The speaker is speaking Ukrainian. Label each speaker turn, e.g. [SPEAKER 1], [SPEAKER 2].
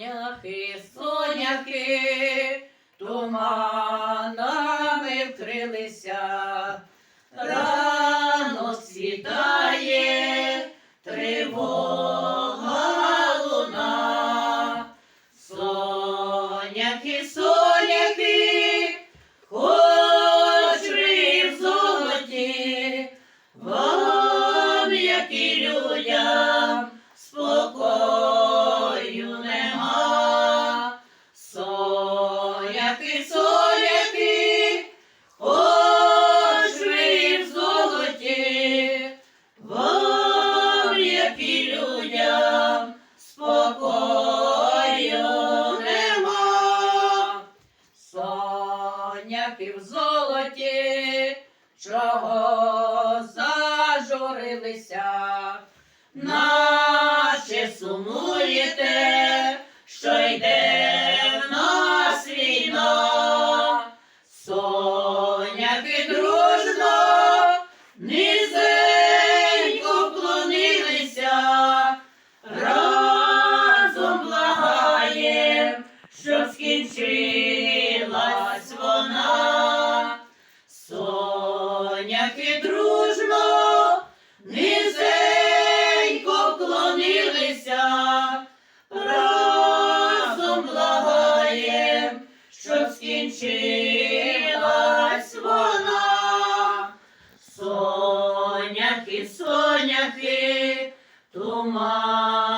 [SPEAKER 1] Соняхи, соняхи, туманами вкрилися, рано світає, тривога луна. Соняхи, соняхи, хоч в золоті, вам, як і людям, Соняхи, хоч ви в золоті, вам, як людям, спокою нема. Соняхи в золоті, чого зажурилися, наче сумуєте, Соняхи дружно, низенько вклонилися, разом благаєм, щоб скінчилась вона. соняки дружно, Соняхи, соняхи, туман.